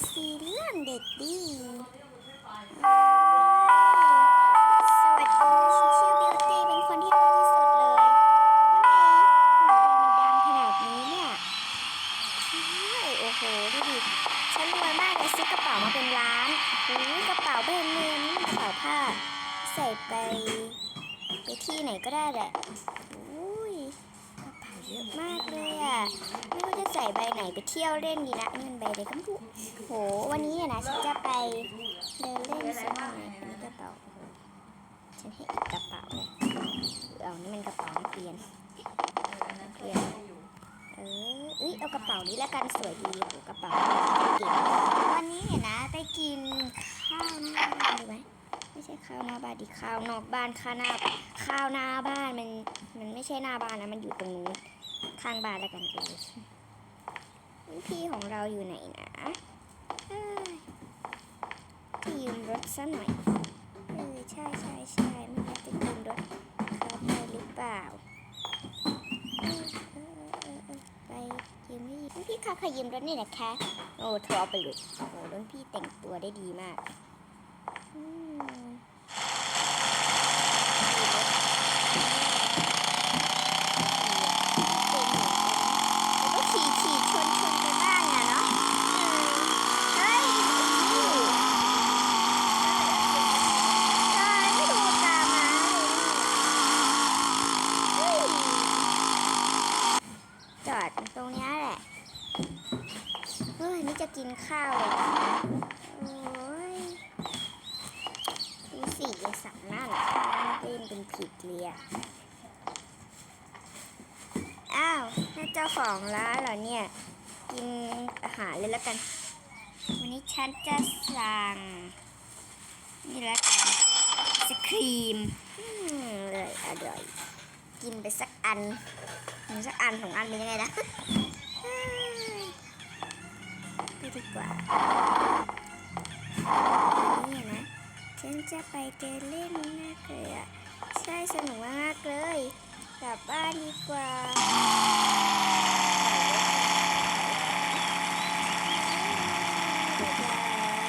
ซีเรื่องเด็กดี สวัสดีฉันชื่อบิวตี้เป็นคนที่ดีที่สุดเลยทำไมมันดังขนาดนี้เนี่ยใช่โอ้โหดูดิฉันรวยมากเลยซื้อกระเป๋ามาเป็นล้านโอ้ยกระเป๋าแบรนด์เนมนี่มันกระเป๋าผ้า ใส่ไป ไปที่ไหนก็ได้แหละอุ้ยกระ เยอะมากเลยอะไม่รู้จะใส่ใบไหนไปเที่ยวเล่นดีละนี่มันใบอะไรก็ไม่รู้โห วันนี้นะฉันจะไปเดินเล่นสักหน่อยอันนี้กระเป๋าโอ้โหฉันให้อีกกระเป๋าเลยเอานี่มันกระเป๋านักเรียนนักเรียนเออเอ้ยเอากระเป๋านี้แล้วกันสวยดีโหกระเป๋าเก่งวันนี้เนี่ยนะไปกินข้าวหน้าบ้านดีไหมไม่ใช่ข้าวหน้าบ้านดิข้าวนอกบ้านข้าวหน้าข้าวหน้าบ้านมันมันไม่ใช่หน้าบ้านนะมันอยู่ตรงนู้น ข้างบ้านแล้วกันเออพี่ของเราอยู่ไหนนะเอ้ยพี่ยืมรถซะหน่อยเออใช่ใช่ใช่ไม่รู้จะยืมรถเขาไปหรือเปล่าไปยืมไม่พี่คะเคยยืมรถนี่นะคะโอ้เธอเอาไปเลยโอ้รุ่นพี่แต่งตัวได้ดีมากอืมแล้วก็ขี่ขี่ชนชนไปบ้างอะเนาะเออเฮ้ยนี่เออไม่ดูตามมาเลยเฮ้ยจอดตรงเนี้ยแหละ เฮ้ยนี่จะกินข้าวเลยโอ้ยดูสิยายสับนั่นเล่นเป็นผิดเลยอะอ้าวนั่นเจ้าของร้านเหรอเนี่ย กินอาหารเลยแล้วกัน วันนี้ฉันจะสั่ง นี่แล้วกันสครีมอืมเลยอร่อย กินไปสักอันกินสักอันสองอันเป็นยังไงนะ ไปดีกว่านี่นะ ฉันจะไปเดินเล่นมากเลยอะใช่สนุกมากเลย กลับบ้านดีกว่าบ๊ายบาย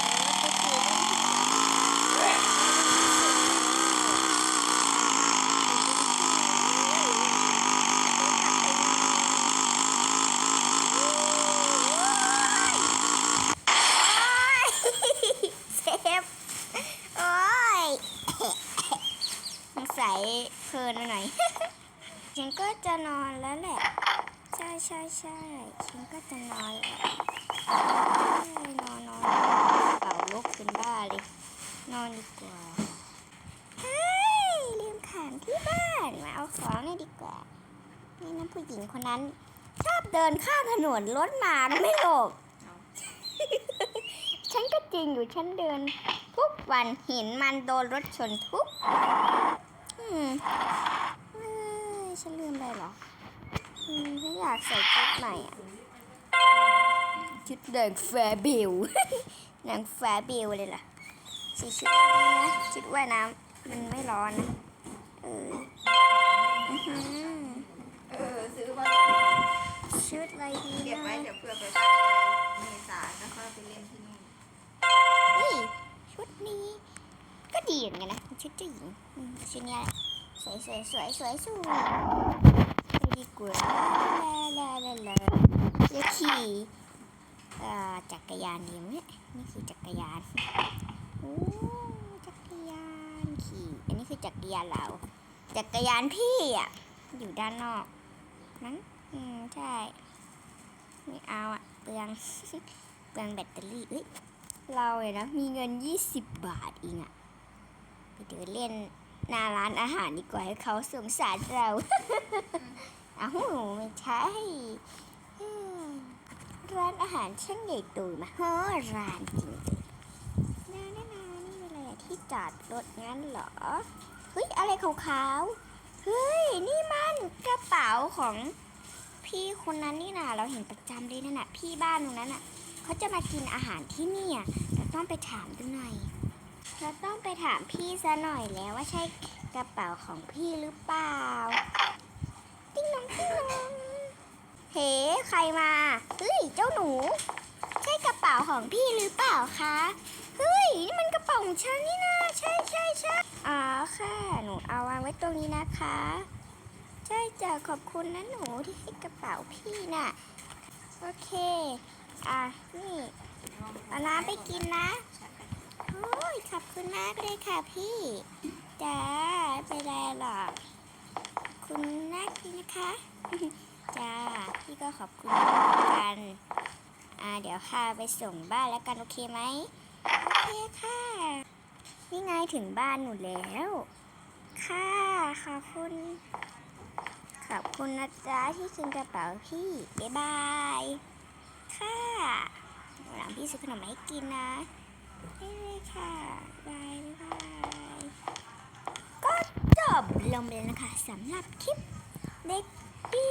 เอาไปคุยเรื่องที่ เซฟโอ้ยสงสัย เพลินหน่อย ฉันก็จะนอนแล้วแหละ ใช่ใช่ใช่ฉันก็จะนอนแล้วนอนนอนเป่าลุกเป็นบ้าเลย นอนดีกว่าเฮ้ยลืมขันที่บ้านมาเอาของเลยดีกว่านี่นะผู้หญิงคนนั้น ชอบเดินข้ามถนนรถมาไม่หลบฉันก็จริงอยู่ฉันเดินทุกวันเห็นมันโดนรถชนทุกอืมเอ้ย ฉันลืมไปเหรออืมฉันอยากใส่ชุดใหม่อะชุดแดงแฟร์บิลนางแฟร์บิลเลยล่ะใส่ชุดนี้นะชุดว่ายน้ำมันไม่ร้อนนะเอออื้อหือเออซื้อมาชุดอะไรดีเก็บไว้นะเดี๋ยวเผื่อไป ดีเหมือนกันนะชุดเจ้าหญิงชุดนี้ยสวยสวยสวยสวยสวยไปดีกว่าลาลาลาลาจะขี่จักรยานดีไหมนี่คือจักรยานโอ้จักรยานขี่ อันนี้คือจักรยานเรา จักรยานพี่อะอยู่ด้านนอกนั้นอืมใช่ไม่เอาอะเปลืองเปลืองแบตเตอรี่เอ้ยเราเนี่ยนะมีเงิน 20 บาทเองอะ เดินเล่นหน้าร้านอาหารดีกว่าให้เขาสงสารเราอ้าวไม่ใช่ร้านอาหารช่างใหญ่โตมาเฮ้อร้านจริงเลยนานานานี่อะไรที่จอดรถงั้นเหรอ เฮ้ย อะไรขาวๆ เฮ้ย นี่มันกระเป๋าของพี่คนนั้นนี่นะเราเห็นประจำเลยนั่นน่ะ พี่บ้านตรงนั้นน่ะ เขาจะมากินอาหารที่นี่อะเราต้องไปถามดูหน่อย เราต้องไปถามพี่ซะหน่อยแล้วว่าใช่กระเป๋าของพี่หรือเปล่า ติ๊งน้องติ๊งน้องเฮ้ใครมา เฮ้ย เจ้าหนู ใช่กระเป๋าของพี่หรือเปล่าคะ เฮ้ย นี่มันกระเป๋าของฉันนี่นะใช่ใช่ใช่อ๋อค่ะ หนูเอาวางไว้ตรงนี้นะคะ ใช่จ้ะขอบคุณนะหนูที่ให้กระเป๋าพี่น่ะ โอเค อะ นี่อน้ำไปกินนะ โอ้ยขอบคุณมากเลยค่ะพี่จ้าไม่ไปได้หรอกคุณน่ากินนะคะจ้าพี่ก็ขอบคุณมากเหมือนกัน อ่าเดี๋ยวค่ะไปส่งบ้านแล้วกันโอเคไหมโอเคค่ะ นี่ไงถึงบ้านหนูแล้ว ค่ะขอบคุณขอบคุณนะจ๊ะที่คืนกระเป๋าพี่ บ๊ายบาย ค่ะ หลังพี่ซื้อขนมให้กินนะได้เลยค่ะ ลงไปแล้วนะคะสำหรับคลิปเด็กดี